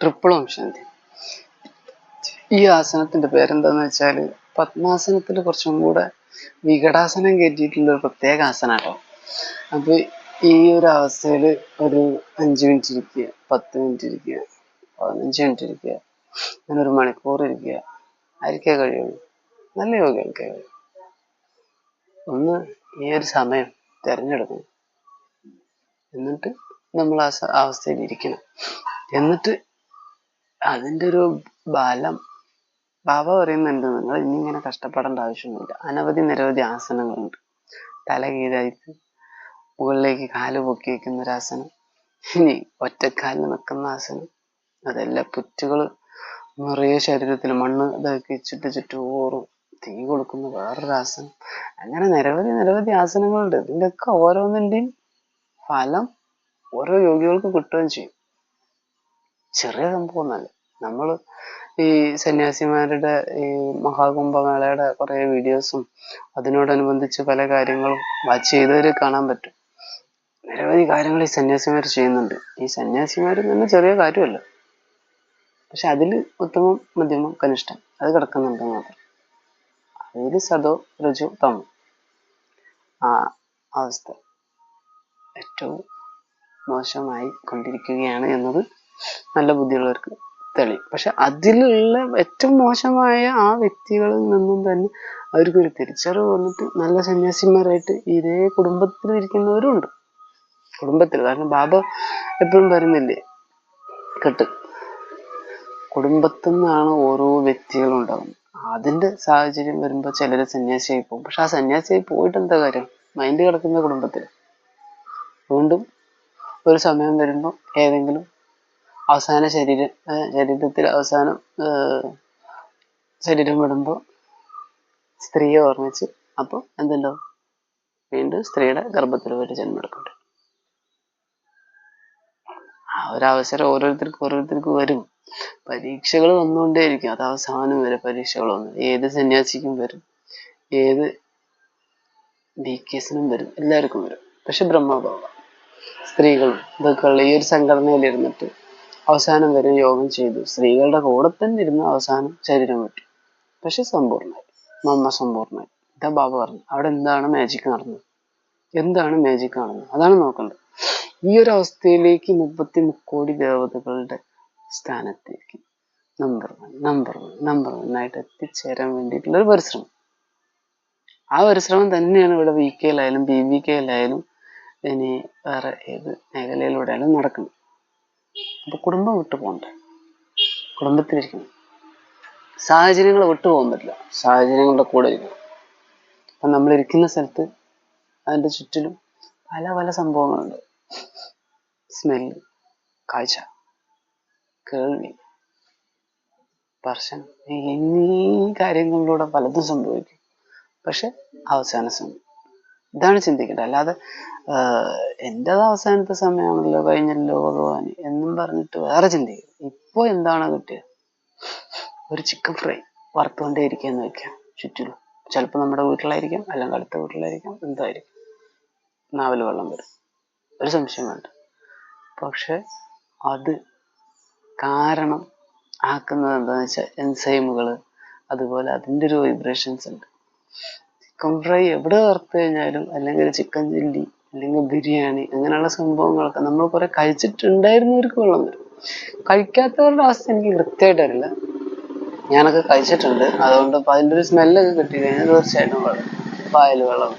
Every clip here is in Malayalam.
ട്രിപ്പിൾ ഓം ശാന്തി ഈ ആസനത്തിന്റെ പേരെന്താന്ന് വെച്ചാൽ പത്മാസനത്തിൽ കുറച്ചും കൂടെ വികടാസനം കയറ്റിയിട്ടുള്ള ഒരു പ്രത്യേക ആസനാട്ടോ. അപ്പൊ ഈ ഒരു അവസ്ഥയിൽ ഒരു അഞ്ച് മിനിറ്റ് ഇരിക്കുക പത്ത് മിനിറ്റ് ഇരിക്കുക പതിനഞ്ച് മിനിറ്റ് ഇരിക്കുക അങ്ങനെ ഒരു മണിക്കൂർ ഇരിക്കുക ആയിരിക്കേ കഴിയുള്ളൂ. നല്ല യോഗികൾക്കേ കഴിയും ഒന്ന് ഈ ഒരു സമയം തിരഞ്ഞെടുക്കണം. എന്നിട്ട് നമ്മൾ ആ അവസ്ഥയിൽ ഇരിക്കണം. എന്നിട്ട് അതിന്റെ ഒരു ബലം ബാബ പറയുന്നുണ്ട് നിങ്ങൾ ഇനി ഇങ്ങനെ കഷ്ടപ്പെടേണ്ട ആവശ്യമൊന്നുമില്ല. അനവധി നിരവധി ആസനങ്ങളുണ്ട്. തല കീഴായിട്ട് മുകളിലേക്ക് കാൽ പൊക്കി വെക്കുന്ന ഒരു ആസനം ഇനി ഒറ്റക്കാലിൽ നിൽക്കുന്ന ആസനം അതെല്ലാം പുറ്റുകൾ നിറയെ ശരീരത്തിൽ മണ്ണ് ഇതാക്കി ചുറ്റു ചുറ്റുപോറും തീ കൊടുക്കുന്ന വേറൊരു ആസനം. അങ്ങനെ നിരവധി നിരവധി ആസനങ്ങളുണ്ട്. ഇതിന്റെയൊക്കെ ഓരോന്നിന്റെയും ഫലം ഓരോ യോഗികൾക്ക് കിട്ടുകയും ചെയ്യും. ചെറിയ സംഭവമൊന്നുമല്ല. നമ്മൾ ഈ സന്യാസിമാരുടെ ഈ മഹാകുംഭമേളയുടെ കുറേ വീഡിയോസും അതിനോടനുബന്ധിച്ച് പല കാര്യങ്ങളും വാച്ച് ചെയ്തവർ കാണാൻ പറ്റും. നിരവധി കാര്യങ്ങൾ ഈ സന്യാസിമാർ ചെയ്യുന്നുണ്ട്. ഈ സന്യാസിമാർ തന്നെ ചെറിയ കാര്യമല്ല. പക്ഷെ അതിൽ ഉത്തമം മധ്യമം കനിഷ്ഠം അത് കിടക്കുന്നുണ്ട് മാത്രം. അതിൽ സതോ രജു തമോ. ആ അവസ്ഥ ഏറ്റവും മോശമായി കൊണ്ടിരിക്കുകയാണ് എന്നത് നല്ല ബുദ്ധിയുള്ളവർക്ക് തെളിയും. പക്ഷെ അതിലുള്ള ഏറ്റവും മോശമായ ആ വ്യക്തികളിൽ നിന്നും തന്നെ അവർക്കൊരു തിരിച്ചറിവ് വന്നിട്ട് നല്ല സന്യാസിമാരായിട്ട് ഇതേ കുടുംബത്തിൽ ഇരിക്കുന്നവരും ഉണ്ട് കുടുംബത്തിൽ കാരണം ബാബ എപ്പോഴും പറയുന്നില്ലേ കെട്ട്. കുടുംബത്തിൽ നിന്നാണ് ഓരോ വ്യക്തികളും ഉണ്ടാകുന്നത്. അതിന്റെ സാഹചര്യം വരുമ്പോൾ ചിലര് സന്യാസിയായി പോകും. പക്ഷെ ആ സന്യാസിയായി പോയിട്ട് എന്താ കാര്യം? മൈൻഡ് കിടക്കുന്ന കുടുംബത്തിൽ വീണ്ടും ഒരു സമയം വരുമ്പോൾ ഏതെങ്കിലും അവസാന ശരീരം ശരീരത്തിൽ അവസാനം ശരീരം വിടുമ്പോൾ സ്ത്രീയെ ഓർമ്മിച്ച് അപ്പോൾ എന്തുണ്ടാവും വീണ്ടും സ്ത്രീയുടെ ഗർഭത്തിൽ പോയിട്ട് ജന്മെടുക്കുന്നുണ്ട് ആ ഒരു അവസരം ഓരോരുത്തർക്കും ഓരോരുത്തർക്കും വരും. പരീക്ഷകൾ വന്നുകൊണ്ടേയിരിക്കും. അത് അവസാനം വരെ പരീക്ഷകൾ വന്നു. ഏത് സന്യാസിക്കും വരും. ഏത് ഡി കേസിനും വരും. എല്ലാവർക്കും വരും. പക്ഷെ ബ്രഹ്മഭാവ സ്ത്രീകളും ഇതൊക്കെയുള്ള ഈ ഒരു സംഘടനയിൽ ഇരുന്നിട്ട് അവസാനം വരെ യോഗം ചെയ്തു. സ്ത്രീകളുടെ കൂടെ തന്നെ ഇരുന്ന് അവസാനം ശരീരം വിട്ടു. പക്ഷെ സമ്പൂർണമായി. മമ്മ സമ്പൂർണമായി. ഇതാ ബാബ പറഞ്ഞു. അവിടെ എന്താണ് മാജിക് നടന്നത്? എന്താണ് മാജിക് നടന്നത് അതാണ് നോക്കേണ്ടത്. ഈ ഒരു അവസ്ഥയിലേക്ക് മുപ്പത്തി മുക്കോടി ദേവതകളുടെ സ്ഥാനത്തേക്ക് number one number one number one ആയിട്ട് എത്തിച്ചേരാൻ വേണ്ടിയിട്ടുള്ള ഒരു പരിശ്രമം. ആ പരിശ്രമം തന്നെയാണ് ഇവിടെ വി കെയിലായാലും ബി വി കെയിലായാലും ഇനി വേറെ ഏത് മേഖലയിലൂടെ ആയാലും നടക്കുന്നത്. അപ്പൊ കുടുംബം വിട്ടു പോകണ്ടേ. കുടുംബത്തിലിരിക്കണം സാഹചര്യങ്ങൾ വിട്ടു പോകാൻ പറ്റില്ല. സാഹചര്യങ്ങളുടെ കൂടെ ഇരിക്കണം. അപ്പൊ നമ്മൾ ഇരിക്കുന്ന സ്ഥലത്ത് അതിന്റെ ചുറ്റിലും പല പല സംഭവങ്ങളുണ്ട്. സ്മെല്ല് കാഴ്ച കേൾവി സ്പർശനം എന്നീ കാര്യങ്ങളിലൂടെ പലതും സംഭവിക്കും. പക്ഷെ അവസാന സമയം ഇതാണ് ചിന്തിക്കേണ്ടത്. അല്ലാതെ എന്റെത് അവസാനത്തെ സമയമാണല്ലോ കഴിഞ്ഞല്ലോ ഭഗവാൻ എന്നും പറഞ്ഞിട്ട് വേറെ ചിന്തിക്കും. ഇപ്പൊ എന്താണ് കിട്ടിയത്? ഒരു ചിക്കൻ ഫ്രൈ വറുത്തുകൊണ്ടേ ഇരിക്കുകയെന്ന് വെക്കാം. ചുറ്റിലും. ചിലപ്പോൾ നമ്മുടെ വീട്ടിലായിരിക്കാം അല്ലെങ്കിൽ അടുത്ത വീട്ടിലായിരിക്കാം എന്തായിരിക്കും. നാവൽ വെള്ളം വരും. ഒരു സംശയം വേണ്ട. പക്ഷെ അത് കാരണം ആക്കുന്നത് എന്താണെന്ന് വെച്ചാൽ എൻസൈമുകൾ അതുപോലെ അതിന്റെ ഒരു വൈബ്രേഷൻസ് ഉണ്ട്. ചിക്കൻ ഫ്രൈ എവിടെ വറുത്ത് കഴിഞ്ഞാലും അല്ലെങ്കിൽ ചിക്കൻ ചില്ലി അല്ലെങ്കിൽ ബിരിയാണി അങ്ങനെയുള്ള സംഭവങ്ങളൊക്കെ നമ്മൾ കുറെ കഴിച്ചിട്ടുണ്ടായിരുന്നവർക്ക് വെള്ളം വരും കഴിക്കാത്തവരുടെ അവസ്ഥ എനിക്ക് കൃത്യമായിട്ട് അറിയില്ല. ഞാനൊക്കെ കഴിച്ചിട്ടുണ്ട്. അതുകൊണ്ട് ഇപ്പൊ അതിന്റെ ഒരു സ്മെല്ലൊക്കെ കിട്ടി കഴിഞ്ഞാൽ തീർച്ചയായിട്ടും വെള്ളം വായിൽ വെള്ളം.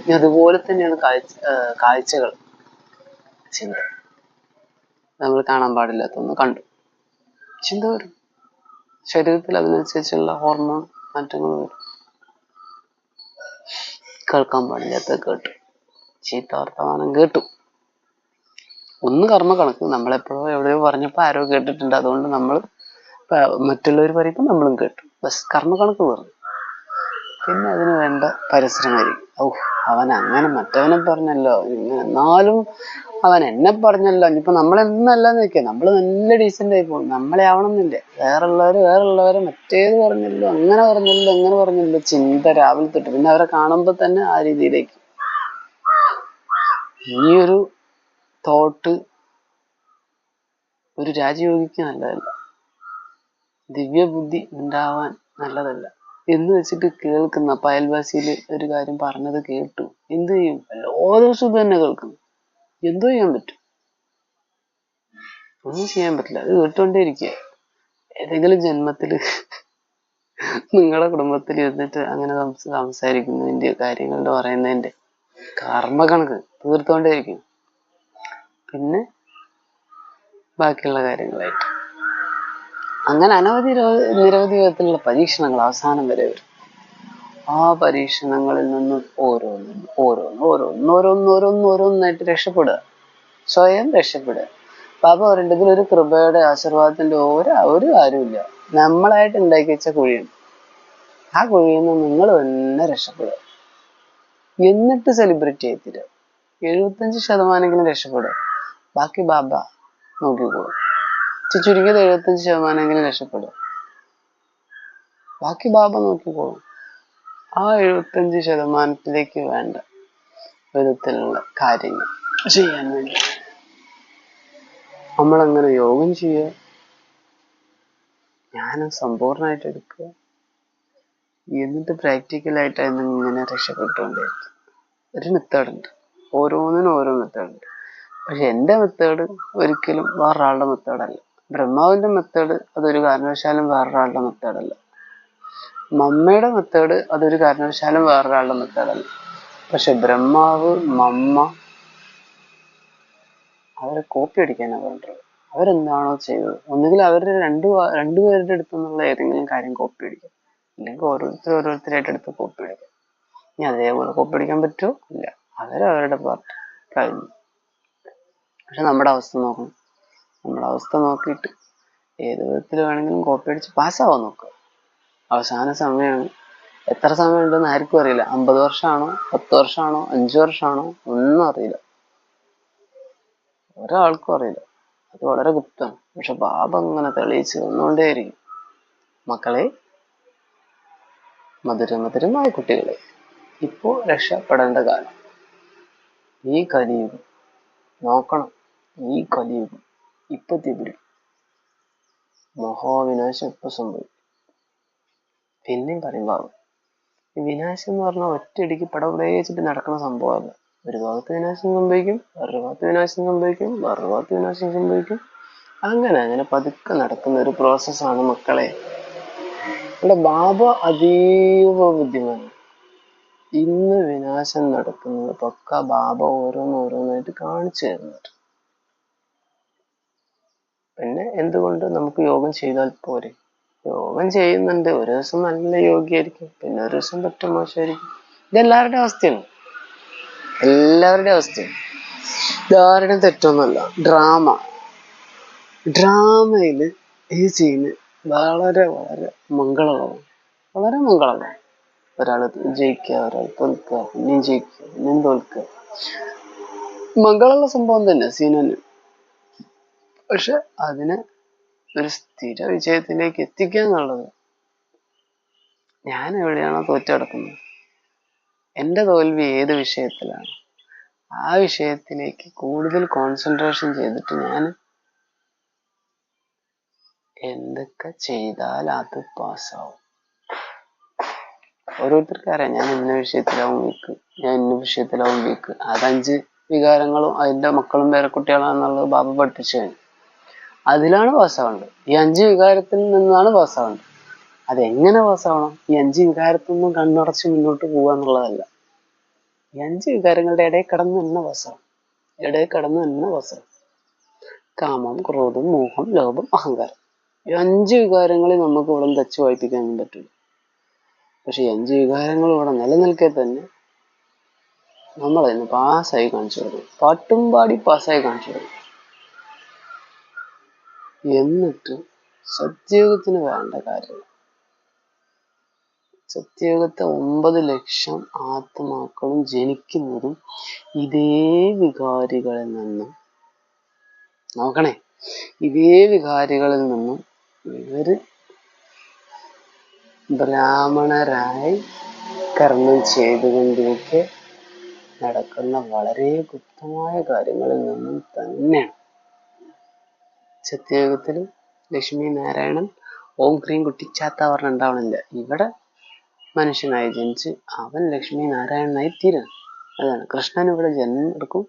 ഇനി അതുപോലെ തന്നെയാണ് കാഴ്ച കാഴ്ചകൾ. ചിന്ത. നമ്മൾ കാണാൻ പാടില്ലാത്തൊന്ന് കണ്ടു. ചിന്ത വരും. ശരീരത്തിൽ അതിനനുസരിച്ചുള്ള ഹോർമോൺ മാറ്റങ്ങൾ വരും. കേൾക്കാൻ പാടില്ലാത്ത കേട്ടു. ചീത്ത കേട്ടു. ഒന്ന് കർമ്മ കണക്ക്. നമ്മളെപ്പോഴോ എവിടെയോ പറഞ്ഞപ്പോൾ ആരോ കേട്ടിട്ടുണ്ട്. അതുകൊണ്ട് നമ്മൾ മറ്റുള്ളവർ പറയുമ്പോൾ നമ്മളും കേട്ടു. ബസ് കർമ്മ കണക്ക് പറഞ്ഞു. പിന്നെ അതിന് വേണ്ട പരിശ്രമമായിരിക്കും ഔ അവൻ അങ്ങനെ മറ്റവനെ പറഞ്ഞല്ലോ. എന്നാലും അവൻ എന്നെ പറഞ്ഞല്ലോ. ഇനിയിപ്പോ നമ്മളെന്നല്ല വെക്കുക നമ്മൾ നല്ല ഡീസന്റ് ആയി പോകും. നമ്മളെ ആവണമെന്നില്ല. വേറുള്ളവര് വേറുള്ളവര് മറ്റേത് പറഞ്ഞല്ലോ അങ്ങനെ പറഞ്ഞല്ലോ അങ്ങനെ പറഞ്ഞല്ലോ ചിന്ത രാവിലെ തൊട്ട്. പിന്നെ അവരെ കാണുമ്പോൾ തന്നെ ആ രീതിയിലേക്ക്. ഈ ഒരു തോട്ട് ഒരു രാജയോഗിക്ക് നല്ലതല്ല. ദിവ്യബുദ്ധി ഉണ്ടാവാൻ നല്ലതല്ല. എന്ന് വെച്ചിട്ട് കേൾക്കുന്ന പയൽവാസിയിൽ ഒരു കാര്യം പറഞ്ഞത് കേട്ടു. എന്ത് ചെയ്യും? എല്ലാ ദിവസവും തന്നെ കേൾക്കുന്നു. എന്തോ ചെയ്യാൻ പറ്റും. ഒന്നും ചെയ്യാൻ പറ്റില്ല. അത് കേട്ടുകൊണ്ടേ ഇരിക്കുക ഏതെങ്കിലും ജന്മത്തിൽ നിങ്ങളുടെ കുടുംബത്തിൽ ഇരുന്നിട്ട് അങ്ങനെ സംസ- സംസാരിക്കുന്നതിന്റെ കാര്യങ്ങളുടെ പറയുന്നതിന്റെ കർമ്മ കണക്ക് തീർത്തോണ്ടേയിരിക്കും. പിന്നെ ബാക്കിയുള്ള കാര്യങ്ങളായിട്ട്. അങ്ങനെ അനവധി നിരവധി വിധത്തിലുള്ള പരീക്ഷണങ്ങൾ അവസാനം വരെ വരും. ആ പരീക്ഷണങ്ങളിൽ നിന്ന് ഓരോന്നും ഓരോന്ന് ഓരോന്ന് ഓരോന്ന് ഓരോന്ന് ഓരോന്നായിട്ട് രക്ഷപ്പെടുക. സ്വയം രക്ഷപ്പെടുക. പാപ പറയുന്നത് ഒരു കൃപയുടെ ആശീർവാദത്തിന്റെ ഒരു ഒരു കാര്യമില്ല നമ്മളായിട്ട് ഉണ്ടാക്കി വെച്ച കുഴിയാണ് ആ കുഴിയിൽ നിന്ന് നിങ്ങൾ തന്നെ രക്ഷപ്പെടുക. എന്നിട്ട് സെലിബ്രിറ്റി ആയിത്തീരുക എഴുപത്തഞ്ച് ശതമാനെങ്കിലും രക്ഷപ്പെടുക. ബാക്കി ബാബ നോക്കിക്കോളും. ചുരുങ്ങിയത് എഴുപത്തഞ്ച് ശതമാനെങ്കിലും രക്ഷപ്പെടുക. ബാക്കി ബാബ നോക്കിക്കോളും. ആ എഴുപത്തഞ്ച് ശതമാനത്തിലേക്ക് വേണ്ട വിധത്തിലുള്ള കാര്യങ്ങൾ ചെയ്യാൻ വേണ്ടി. നമ്മളങ്ങനെ യോഗം ചെയ്യുക. ജ്ഞാനം സമ്പൂർണമായിട്ട് എടുക്കുക. എന്നിട്ട് പ്രാക്ടിക്കലായിട്ട് അതിൽ നിന്ന് ഇങ്ങനെ രക്ഷപ്പെട്ടുകൊണ്ടിരിക്കും ഒരു മെത്തേഡുണ്ട് ഓരോന്നിനും ഓരോ മെത്തേഡുണ്ട് പക്ഷെ എന്റെ മെത്തേഡ് ഒരിക്കലും വേറൊരാളുടെ മെത്തേഡല്ല ബ്രഹ്മാവിന്റെ മെത്തേഡ് അതൊരു കാരണവശാലും വേറൊരാളുടെ മെത്തേഡല്ല മമ്മയുടെ മെത്തേഡ് അതൊരു കാരണവശാലും വേറൊരാളുടെ മെത്തേഡല്ല പക്ഷെ ബ്രഹ്മാവ് മമ്മ അവരെ കോപ്പി അടിക്കാനാണ് പറഞ്ഞത്. അവരെന്താണോ ചെയ്തത്? ഒന്നുകിൽ അവരുടെ രണ്ടു രണ്ടുപേരുടെ അടുത്തു നിന്നുള്ള ഏതെങ്കിലും കാര്യം കോപ്പി അടിക്കാം. അല്ലെങ്കിൽ ഓരോരുത്തർ ഓരോരുത്തരായിട്ട് എടുത്ത് കോപ്പി അടിക്കാം. ഇനി അതേപോലെ കോപ്പി അടിക്കാൻ പറ്റുമോ ഇല്ല. അവരവരുടെ പാർട്ട് കഴിഞ്ഞു. പക്ഷെ നമ്മുടെ അവസ്ഥ നോക്കണം. നമ്മുടെ അവസ്ഥ നോക്കിയിട്ട് ഏത് വിധത്തിൽ വേണമെങ്കിലും കോപ്പി അടിച്ച് പാസ്സാവാൻ നോക്കുക. അവസാന സമയമാണ് എത്ര സമയം ഉണ്ടെന്ന് ആർക്കും അറിയില്ല. അമ്പത് വർഷമാണോ പത്ത് വർഷമാണോ അഞ്ചു വർഷമാണോ ഒന്നും അറിയില്ല. ഒരാൾക്കും അറിയില്ല. അത് വളരെ ഗുപ്തമാണ്. പക്ഷെ ബാബ ഇങ്ങനെ തെളിയിച്ച് വന്നുകൊണ്ടേയിരിക്കും. മക്കളെ മധുര മധുരമായ കുട്ടികളെ ഇപ്പോ രക്ഷപ്പെടേണ്ട കാലം. ഈ കലിയുഗം നോക്കണം. ഈ കലിയുഗം ഇപ്പൊ തീപിടിക്കും മഹാവിനാശം ഇപ്പൊ സംഭവിക്കും. പിന്നെയും പറയുമ്പോൾ വിനാശം എന്ന് പറഞ്ഞാൽ ഒറ്റയടിക്ക് പടപടയിച്ചിട്ട് നടക്കുന്ന സംഭവമല്ല ഒരു ഭാഗത്ത് വിനാശം സംഭവിക്കും വേറൊരു ഭാഗത്ത് വിനാശം സംഭവിക്കും വേറൊരു ഭാഗത്ത് വിനാശം സംഭവിക്കും. അങ്ങനെ അങ്ങനെ പതുക്കെ നടക്കുന്ന ഒരു പ്രോസസ്സാണ് മക്കളെ. ഇവിടെ ബാബ അതീവ ബുദ്ധിമാൻ ഇന്ന് വിനാശം നടക്കുന്നത് പക്ക ബാബ ഓരോന്നോരോന്നായിട്ട് കാണിച്ചു തരുന്നുണ്ട്. പിന്നെ എന്തുകൊണ്ട് നമുക്ക് യോഗം ചെയ്താൽ പോരെ? യോഗം ചെയ്യുന്നുണ്ട്. ഒരു ദിവസം നല്ല യോഗിയായിരിക്കും. പിന്നെ ഒരു ദിവസം പറ്റ മോശമായിരിക്കും. ഇതെല്ലാവരുടെ അവസ്ഥയാണ്. എല്ലാവരുടെ അവസ്ഥയാണ്. ഇതാരുടെയും തെറ്റൊന്നുമല്ല. ഡ്രാമ. ഡ്രാമയിൽ ഈ സീന് വളരെ വളരെ മംഗളമാണ് വളരെ മംഗളമാണ് ഒരാൾ ജയിക്കുക ഒരാൾ തോൽക്കുക പിന്നെയും ജയിക്കുക പിന്നെയും തോൽക്കുക. മംഗളമുള്ള സംഭവം തന്നെ സീനന് പക്ഷെ അതിനെ ഒരു സ്ഥിര വിജയത്തിലേക്ക് എത്തിക്കുക എന്നുള്ളത്. ഞാൻ എവിടെയാണോ തോറ്റു കിടക്കുന്നത്. എന്റെ തോൽവി ഏത് വിഷയത്തിലാണ്? ആ വിഷയത്തിലേക്ക് കൂടുതൽ കോൺസെൻട്രേഷൻ ചെയ്തിട്ട് ഞാൻ എന്തൊക്കെ ചെയ്താൽ അത് പാസ്സാവും ഓരോരുത്തർക്കും അറിയാം. ഞാൻ ഇന്ന വിഷയത്തിലാവും വീക്ക് ഞാൻ ഇന്ന വിഷയത്തിലാവും വീക്ക് അതഞ്ച് വികാരങ്ങളും അതിന്റെ മക്കളും പേരക്കുട്ടികളാണെന്നുള്ളത് ബാബ പഠിപ്പിച്ചു കഴിഞ്ഞു. അതിലാണ് പാസ്സാവേണ്ടത് ഈ അഞ്ച് വികാരത്തിൽ നിന്നാണ് പാസ്സാവേണ്ടത് അതെങ്ങനെ പാസ്സാവണം ഈ അഞ്ച് വികാരത്തിൽ നിന്നും കണ്ണടച്ച് മുന്നോട്ട് പോവുക എന്നുള്ളതല്ല. ഈ അഞ്ച് വികാരങ്ങളുടെ ഇടയിൽ കടന്ന് തന്നെ പാസ്സാവും ഇടയിൽ കടന്ന് തന്നെ പാസ്സാവും കാമം ക്രോധം മോഹം ലോഭം അഹങ്കാരം. ഈ അഞ്ച് വികാരങ്ങളെ നമുക്ക് ഇവിടെ തച്ച് വായിപ്പിക്കാനും പറ്റില്ല. പക്ഷെ ഈ അഞ്ച് വികാരങ്ങൾ ഇവിടെ നിലനിൽക്കെ തന്നെ നമ്മൾ അതിന് പാസ്സായി കാണിച്ചു കൊടുക്കും. പാട്ടും പാടി പാസ്സായി കാണിച്ചു കൊടുക്കും. എന്നിട്ട് സത്യയുഗത്തിന് വേണ്ട കാര്യങ്ങൾ. സത്യയുഗത്തെ ഒമ്പത് ലക്ഷം ആത്മാക്കളും ജനിക്കുന്നതും ഇതേ വികാരികളിൽ നിന്നും നോക്കണേ ഇതേ വികാരികളിൽ നിന്നും ഇവർ ബ്രാഹ്മണരായി കർമ്മം ചെയ്തുകൊണ്ടിരിക്കെ നടക്കുന്ന വളരെ ഗുപ്തമായ കാര്യങ്ങളിൽ നിന്നും തന്നെയാണ്. സത്യയുഗത്തിൽ ലക്ഷ്മി നാരായണൻ ഓം ക്രീം കുട്ടിച്ചാത്ത പറഞ്ഞിട്ടുണ്ടാവണില്ല ഇവിടെ മനുഷ്യനായി ജനിച്ച് അവൻ ലക്ഷ്മി നാരായണനായി തീരും. അതാണ്. കൃഷ്ണൻ ഇവിടെ ജന്മം എടുക്കും.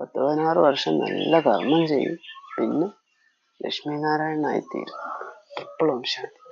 പത്ത് പതിനാറ് വർഷം നല്ല കർമ്മം ചെയ്യും. പിന്നെ ലക്ഷ്മി നാരായണനായി തീരും. എപ്പോഴും ശാന്തി.